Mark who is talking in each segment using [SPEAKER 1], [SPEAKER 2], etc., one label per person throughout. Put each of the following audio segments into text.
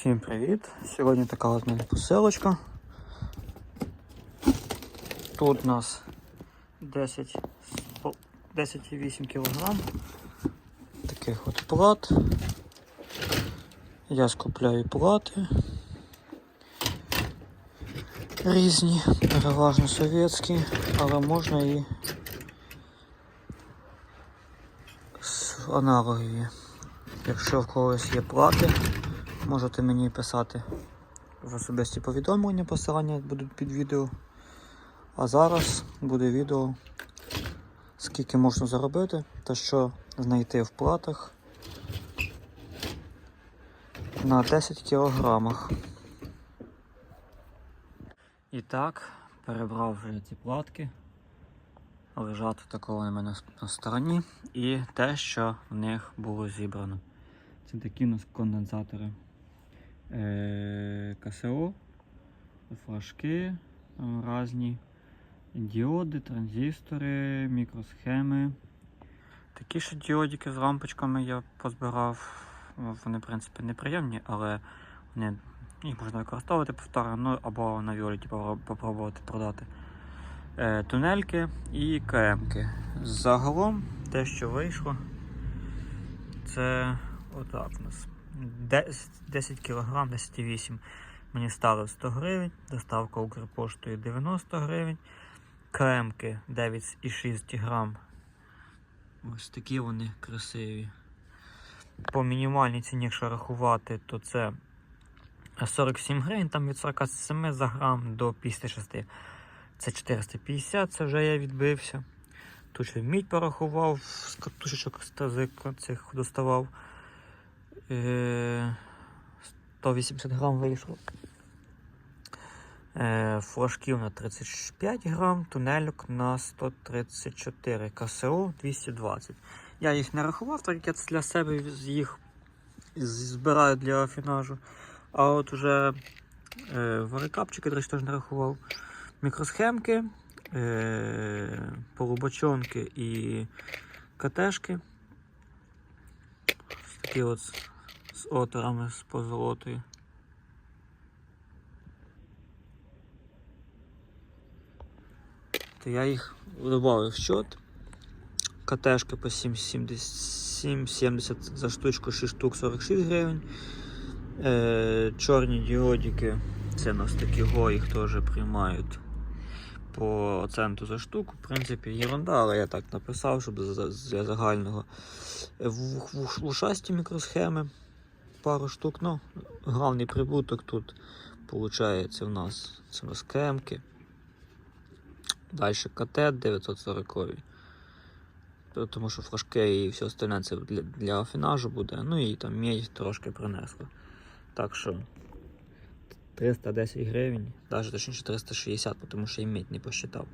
[SPEAKER 1] Всім привіт! Сьогодні така от мене посилочка. Тут у нас 10 10,8 кг таких от плат. Я скупляю плати. Різні, переважно совєтські, але можна і аналогові. Якщо в когось є плати, можете мені писати в особисті повідомлення, посилання будуть під відео. А зараз буде відео, скільки можна заробити та що знайти в платах на 10 кілограмах. І так, перебрав вже ці платки. Лежать такого у мене на стороні. І те, що в них було зібрано. Це такі у нас конденсатори КСО, флажки е, різні, діоди, транзистори, мікросхеми. Такі ще діодики з лампочками я позбирав. Вони, в принципі, неприємні, але вони, їх можна використовувати повторно, ну або на Віоліті попробувати продати. Е, тунельки і КМки. Загалом те, що вийшло, це отак у нас. 10 кг, 10,8 мені стало 100 гривень, доставка Укрпоштою 90 гривень, КМки 9,6 грам. Ось такі вони красиві. По мінімальній ціні, якщо рахувати, то це 47 гривень, там від 47 за грам до 56. Це 450, це вже я відбився. Тут ще мідь порахував, з катушечок цих доставав. Е, 180 грам вийшло. Е, Флажків на 35 грам, тунельок на 134, КСО 220. Я їх не рахував, так як я для себе їх збираю для афінажу. А от уже е, варикапчики, до речі, теж не рахував. Мікросхемки, е, полубочонки і катешки. Такі от з, з з позолотою. То я їх додав в счет. Катешки по 7,70 за штучку 6 штук 46 гривень. Е, чорні діодики, це у нас такі го, їх теж приймають по центу за штуку. В принципі, ерунда, але я так написав, щоб для загального. Вушасті мікросхеми, пару штук. ну, Головний прибуток тут виходить у нас це у. Далі КТ 940. Тому що флажки і все остальне це для для афінажу буде. Ну і там медь трошки принесло. Так що 310 гривень, навіть точніше 360, тому що і медь не посчитав.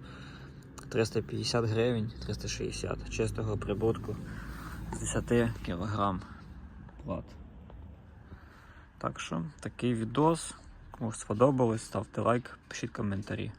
[SPEAKER 1] 350 гривень, 360 чистого прибутку з 10 кг плат. Так що такий відос. Кому сподобалось, ставте лайк, пишіть коментарі.